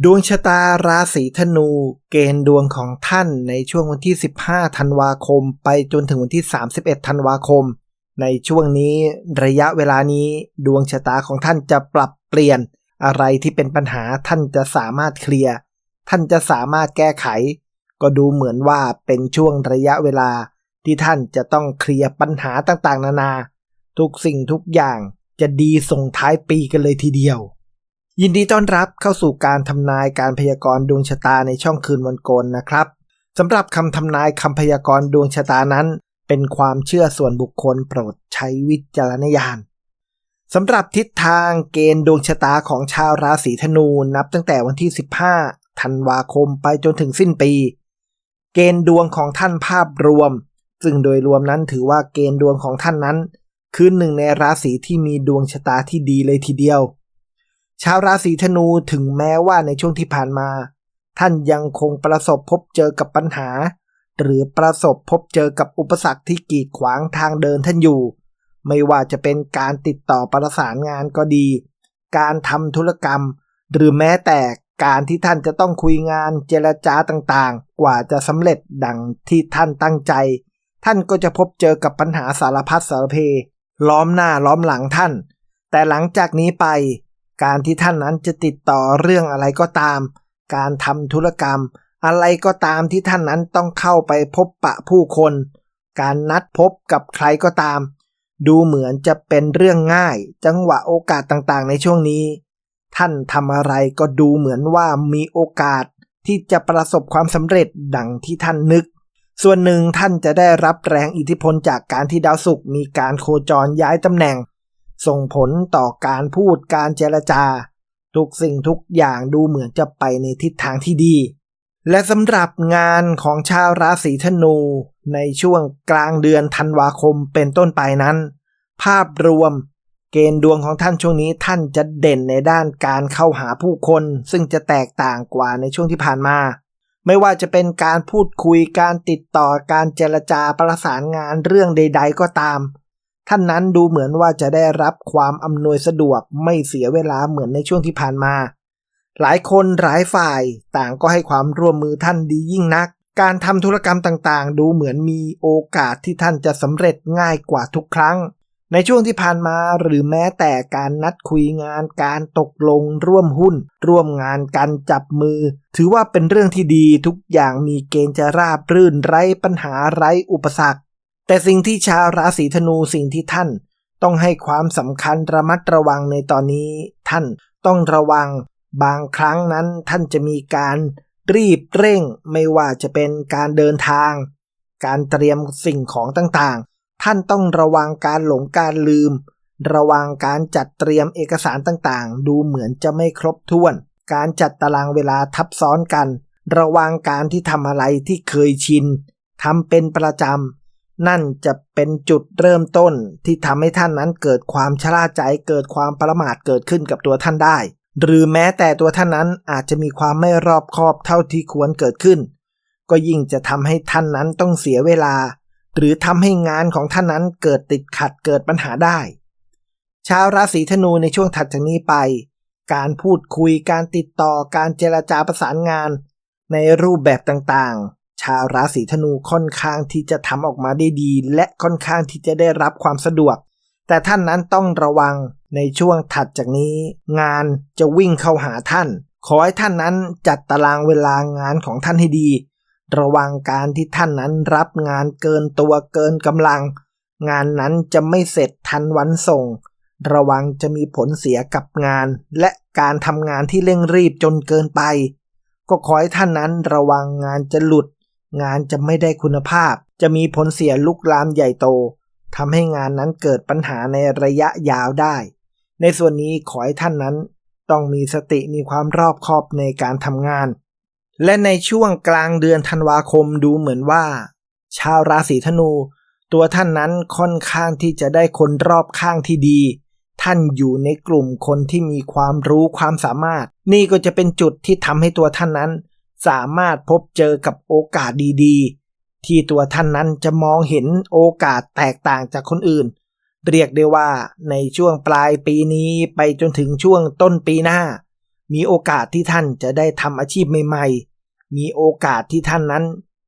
ดวงชะตาราศีธนู เกณฑ์ดวงของท่านในช่วงวันที่ 15 ธันวาคม ไปจนถึงวันที่ 31 ธันวาคม ในช่วงนี้ระยะเวลานี้ดวงชะตาของท่านจะปรับเปลี่ยน อะไรที่เป็นปัญหาท่านจะสามารถเคลียร์ท่านจะสามารถแก้ไข ก็ดูเหมือนว่าเป็นช่วงระยะเวลาที่ท่านจะต้องเคลียร์ปัญหาต่างๆ นานา ทุกสิ่งทุกอย่างจะดีส่งท้ายปีกันเลยทีเดียว ยินดีต้อนรับเข้าสู่การทำนายการพยากรณ์ดวงชะตาในช่องคืนวันโกนนะครับสำหรับคำทำนายคำพยากรณ์ดวงชะตานั้น เป็นความเชื่อส่วนบุคคลโปรดใช้วิจารณญาณสำหรับทิศทางเกณฑ์ดวงชะตาของชาวราศีธนูนับตั้งแต่วันที่ 15 ธันวาคมไปจนถึงสิ้นปี เกณฑ์ดวงของท่านภาพรวม ซึ่งโดยรวมนั้นถือว่าเกณฑ์ดวงของท่านนั้น คือหนึ่งในราศีที่มีดวงชะตาที่ดีเลยทีเดียว ชาวราศีธนูถึงแม้ว่าในช่วงที่ผ่านมา ท่านยังคงประสบพบเจอกับปัญหา หรือประสบพบเจอกับอุปสรรคที่กีดขวางทางเดินท่านอยู่ ไม่ว่าจะเป็นการติดต่อประสานงานก็ดี การทำธุรกรรม หรือแม้แต่การที่ท่านจะต้องคุยงานเจรจาต่างๆ กว่าจะสำเร็จดังที่ท่านตั้งใจ ท่านก็จะพบเจอกับปัญหาสารพัดสารเพ ล้อมหน้าล้อมหลังท่าน แต่หลังจากนี้ไป การที่ท่านนั้นจะติดต่อเรื่องอะไรก็ตาม การทำธุรกรรม อะไรก็ตามที่ท่านนั้นต้องเข้าไปพบปะผู้คน การนัดพบกับใครก็ตาม ดูเหมือนจะเป็นเรื่องง่าย จังหวะโอกาสต่างๆ ในช่วงนี้ ท่านทำอะไรก็ดูเหมือนว่ามีโอกาสที่จะประสบความสำเร็จดังที่ท่านนึก ส่วนหนึ่งท่านจะได้รับแรงอิทธิพลจากการที่ดาวศุกร์มีการโคจรย้ายตำแหน่ง ส่งผลต่อการพูดการเจรจา ทุกสิ่งทุกอย่างดูเหมือนจะไปในทิศทางที่ดี และสำหรับงานของชาวราศีธนู ในช่วงกลางเดือนธันวาคมเป็นต้นไปนั้น ภาพรวมเกณฑ์ดวงของท่านช่วงนี้ท่านจะเด่นในด้านการเข้าหาผู้คน ซึ่งจะแตกต่างกว่าในช่วงที่ผ่านมา ไม่ว่าจะเป็นการพูดคุยการติดต่อการเจรจาประสานงานเรื่องใด ๆ ก็ตาม ท่านนั้นดูเหมือนว่าจะได้รับความอำนวยสะดวกไม่เสียเวลาเหมือนในช่วงที่ผ่านมา หลายคนหลายฝ่ายต่างก็ให้ความร่วมมือท่านดียิ่งนัก การทำธุรกรรมต่างๆ ดูเหมือนมีโอกาสที่ท่านจะสำเร็จง่ายกว่าทุกครั้ง ในช่วงที่ผ่านมาหรือแม้แต่การนัดคุยงาน การตกลงร่วมหุ้น ร่วมงานกันจับมือ ถือว่าเป็นเรื่องที่ดีทุกอย่างมีเกณฑ์จะราบรื่นไร้ปัญหาไร้อุปสรรค แต่สิ่งที่ชาวราศีธนูสิ่งที่ท่าน ต้องให้ความสำคัญระมัดระวังในตอนนี้ ท่านต้องระวัง บางครั้งนั้นท่านจะมีการรีบเร่งไม่ว่าจะเป็นการเดินทาง การเตรียมสิ่งของต่างๆ ท่านต้องระวังการหลงการลืม ระวังการจัดเตรียมเอกสารต่างๆ ดูเหมือนจะไม่ครบถ้วน การจัดตารางเวลาทับซ้อนกัน ระวังการที่ทำอะไรที่เคยชินทำเป็นประจำ นั่นจะเป็นจุดเริ่มต้นที่ทำให้ท่านนั้นเกิดความชราใจเกิดความประมาทเกิดขึ้นกับตัวท่านได้ หรือแม้แต่ตัวท่านนั้นอาจจะมีความไม่รอบคอบเท่าที่ควรเกิดขึ้น ก็ยิ่งจะทำให้ท่านนั้นต้องเสียเวลา หรือทำให้งานของท่านนั้นเกิดติดขัดเกิดปัญหาได้ ชาวราศีธนูในช่วงถัดจากนี้ไป การพูดคุยการติดต่อการเจรจาประสานงาน ในรูปแบบต่าง ชาวราศีธนูค่อนข้างที่จะทำออกมาได้ดี และค่อนข้างที่จะได้รับความสะดวก แต่ท่านนั้นต้องระวังในช่วงถัดจากนี้ งานจะวิ่งเข้าหาท่าน ขอให้ท่านนั้นจัดตารางเวลางานของท่านให้ดี ระวังการที่ท่านนั้นรับงานเกินตัวเกินกำลัง งานนั้นจะไม่เสร็จทันวันส่ง ระวังจะมีผลเสียกับงาน และการทำงานที่เร่งรีบจนเกินไปก็ขอให้ท่านนั้นระวังงานจะหลุด งานจะไม่ได้คุณภาพ จะมีผลเสียลุกลามใหญ่โตทำให้งานนั้นเกิดปัญหาในระยะยาวได้ ในส่วนนี้ขอให้ท่านนั้น ต้องมีสติมีความรอบคอบในการทำงาน และในช่วงกลางเดือนธันวาคมดูเหมือนว่า ชาวราศีธนู ตัวท่านนั้นค่อนข้างที่จะได้คนรอบข้างที่ดี ท่านอยู่ในกลุ่มคนที่มีความรู้ความสามารถ นี่ก็จะเป็นจุดที่ทำให้ตัวท่านนั้น สามารถพบเจอกับโอกาสดีๆ ที่ตัวท่านนั้นจะมองเห็นโอกาสแตกต่างจากคนอื่น เรียกได้ว่าในช่วงปลายปีนี้ไปจนถึงช่วงต้นปีหน้า มีโอกาสที่ท่านจะได้ทำอาชีพใหม่ๆ มีโอกาสที่ท่านนั้น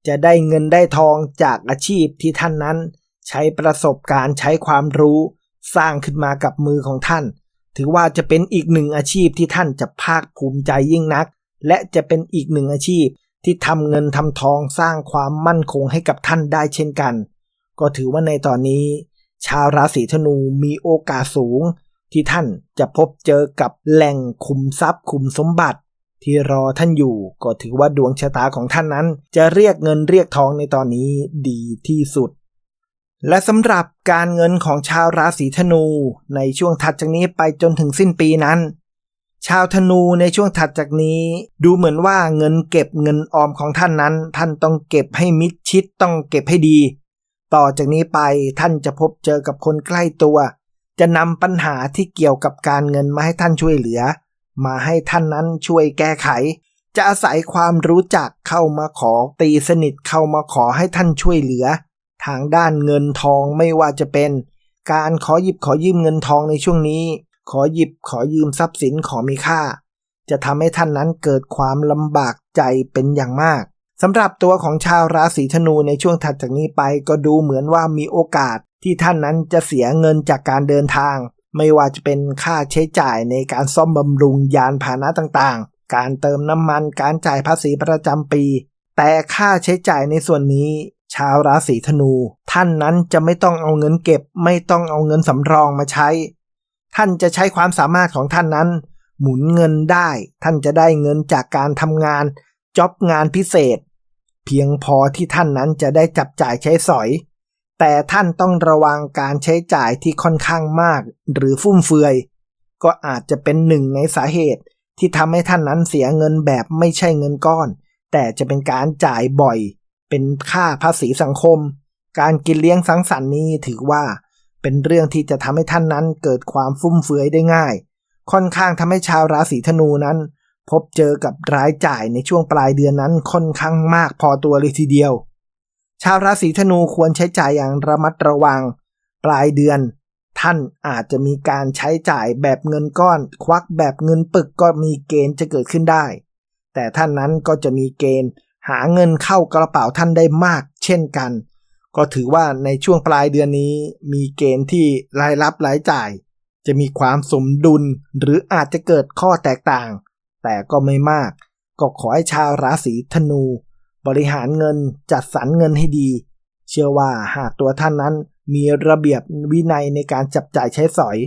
จะได้เงินได้ทองจากอาชีพที่ท่านนั้น ใช้ประสบการณ์ใช้ความรู้ สร้างขึ้นมากับมือของท่าน ถือว่าจะเป็นอีกหนึ่งอาชีพที่ท่านจะภาคภูมิใจยิ่งนัก และจะเป็นอีกหนึ่งอาชีพที่ทำเงินทำทองสร้างความมั่นคงให้กับท่านได้เช่นกัน ก็ถือว่าในตอนนี้ ชาวราศีธนูมีโอกาสสูง ที่ท่านจะพบเจอกับแหล่งคุมทรัพย์คุมสมบัติ ที่รอท่านอยู่ก็ถือว่าดวงชะตาของท่านนั้น จะเรียกเงินเรียกทองในตอนนี้ดีที่สุด และสำหรับการเงินของชาวราศีธนูในช่วงถัดจากนี้ไปจนถึงสิ้นปีนั้น ชาวธนูในช่วงถัดจากนี้ ดูเหมือนว่าเงินเก็บเงินออมของท่านนั้น ท่านต้องเก็บให้มิดชิดต้องเก็บให้ดี ต่อจากนี้ไปท่านจะพบเจอกับคนใกล้ตัว จะนำปัญหาที่เกี่ยวกับการเงินมาให้ท่านช่วยเหลือ มาให้ท่านนั้นช่วยแก้ไข จะอาศัยความรู้จักเข้ามาขอตีสนิทเข้ามาขอให้ท่านช่วยเหลือ ทางด้านเงินทองไม่ว่าจะเป็น การขอหยิบขอยืมเงินทองในช่วงนี้ ขอหยิบขอยืมทรัพย์สินของมีค่า จะทำให้ท่านนั้นเกิดความลำบากใจเป็นอย่างมากสำหรับตัวของชาวราศีธนูในช่วงถัดจากนี้ไปก็ดูเหมือนว่ามีโอกาสที่ท่านนั้นจะเสียเงินจากการเดินทาง ไม่ว่าจะเป็นค่าใช้จ่ายในการซ่อมบำรุงยานพาหนะต่างๆ การเติมน้ำมันการจ่ายภาษีประจำปี แต่ค่าใช้จ่ายในส่วนนี้ ชาวราศีธนู ท่านนั้นจะไม่ต้องเอาเงินเก็บ ไม่ต้องเอาเงินสำรองมาใช้ ท่านจะใช้ความสามารถของท่านนั้น หมุนเงินได้ ท่านจะได้เงินจากการทำงานจ็อบงานพิเศษ เพียงพอที่ท่านนั้นจะได้จับจ่ายใช้สอย แต่ท่านต้องระวังการใช้จ่ายที่ค่อนข้างมาก หรือฟุ่มเฟือย ก็อาจจะเป็นหนึ่งในสาเหตุที่ทำให้ท่านนั้นเสียเงินแบบไม่ใช่เงินก้อน แต่จะเป็นการจ่ายบ่อย เป็นค่าภาษีสังคม การกินเลี้ยงสังสรรค์นี้ถือว่า เป็นเรื่องที่จะทำให้ท่านนั้นเกิดความฟุ่มเฟือยได้ง่าย ค่อนข้างทำให้ชาวราศีธนูนั้น พบเจอกับรายจ่ายในช่วงปลายเดือนนั้นค่อนข้างมากพอตัวเลยทีเดียว ชาวราศีธนูควรใช้จ่ายอย่างระมัดระวัง ปลายเดือน ท่านอาจจะมีการใช้จ่ายแบบเงินก้อน ควักแบบเงินปึกก็มีเกณฑ์จะเกิดขึ้นได้ แต่ท่านนั้นก็จะมีเกณฑ์หาเงินเข้ากระเป๋าท่านได้มาก เช่นกัน ก็ถือว่าในช่วงปลายเดือนนี้ มีเกณฑ์ที่รายรับรายจ่าย จะมีความสมดุลหรืออาจจะเกิดข้อแตกต่าง แต่ก็ไม่มาก ก็ขอให้ชาวราศีธนู บริหารเงินจัดสรรเงินให้ดี เชื่อว่าหากตัวท่านนั้นมีระเบียบวินัยในการจับจ่ายใช้สอย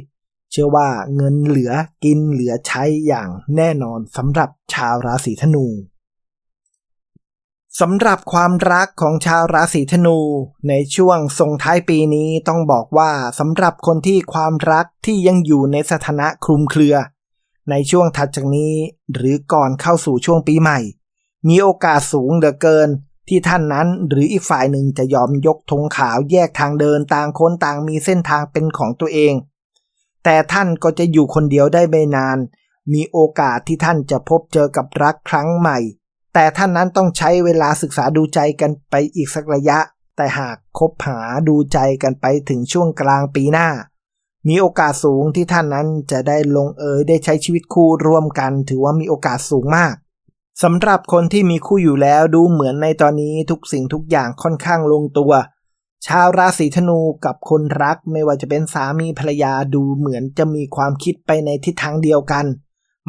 เชื่อว่าเงินเหลือกินเหลือใช้อย่างแน่นอนสำหรับชาวราศีธนู สำหรับความรักของชาวราศีธนู ในช่วงส่งท้ายปีนี้ต้องบอกว่าสำหรับคนที่ความรักที่ยังอยู่ในสถานะคลุมเครือ ในช่วงถัดจากนี้หรือก่อนเข้าสู่ช่วงปีใหม่ มีโอกาสสูงเหลือเกิน ที่ท่านนั้นหรืออีกฝ่ายหนึ่งจะยอมยกธงขาวแยกทางเดินต่างคนต่างมีเส้นทางเป็นของตัวเอง แต่ท่านก็จะอยู่คนเดียวได้ไม่นาน มีโอกาสที่ท่านจะพบเจอกับรักครั้งใหม่ แต่ท่านนั้นต้องใช้เวลาศึกษาดูใจกันไปอีกสักระยะ แต่หากคบหาดูใจกันไปถึงช่วงกลางปีหน้า มีโอกาสสูงที่ท่านนั้นจะได้ลงเอยได้ใช้ชีวิตคู่ร่วมกัน ถือว่ามีโอกาสสูงมากสำหรับคนที่มีคู่อยู่แล้วดูเหมือนในตอนนี้ทุกสิ่งทุกอย่างค่อนข้างลงตัว ชาวราศีธนูกับคนรักไม่ว่าจะเป็นสามีภรรยาดูเหมือนจะมีความคิดไปในทิศทางเดียวกัน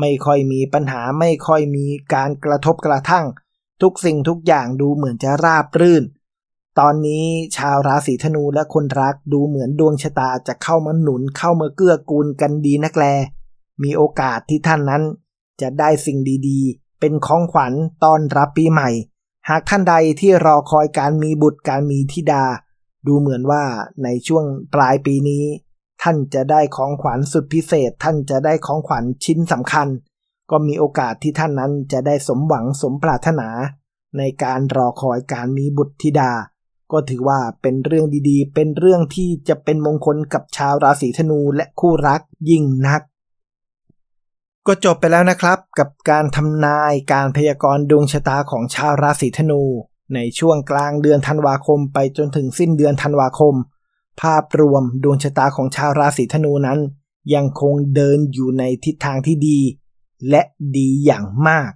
ไม่ค่อยมีปัญหาไม่ค่อยมีการกระทบกระทั่ง ทุกสิ่งทุกอย่างดูเหมือนจะราบรื่น ตอนนี้ชาวราศีธนูและคนรักดูเหมือนดวงชะตาจะเข้ามาหนุนเข้ามาเกื้อกูลกันดีนักแล มีโอกาสที่ท่านนั้น จะได้สิ่งดีๆ เป็นของขวัญต้อนรับปีใหม่ หากท่านใดที่รอคอยการมีบุตรการมีธิดา ดูเหมือนว่าในช่วงปลายปีนี้ ท่านจะได้ของขวัญสุดพิเศษ ท่านจะได้ของขวัญชิ้นสำคัญ ก็มีโอกาสที่ท่านนั้นจะได้สมหวังสมปรารถนา ในการรอคอยการมีบุตรธิดา ก็ถือว่าเป็นเรื่องดีๆ เป็นเรื่องที่จะเป็นมงคลกับชาวราศีธนูและคู่รักยิ่งนัก ก็จบไปแล้วนะครับกับการทำนายการพยากรณ์ดวงชะตาของชาวราศีธนู ในช่วงกลางเดือนธันวาคมไปจนถึงสิ้นเดือนธันวาคม ภาพรวมดวงชะตาของชาวราศีธนูนั้น ยังคงเดินอยู่ในทิศทางที่ดี และดีอย่างมาก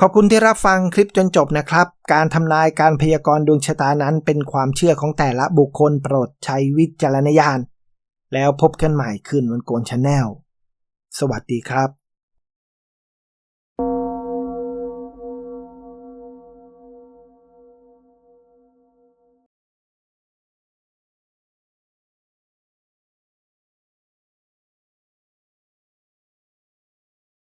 ขอบคุณที่รับฟังคลิปจนจบนะครับ การทำนายการพยากรณ์ดวงชะตานั้นเป็นความเชื่อของแต่ละบุคคลโปรดใช้วิจารณญาณ แล้วพบกันใหม่คืนวันโกนชาแนลสวัสดีครับ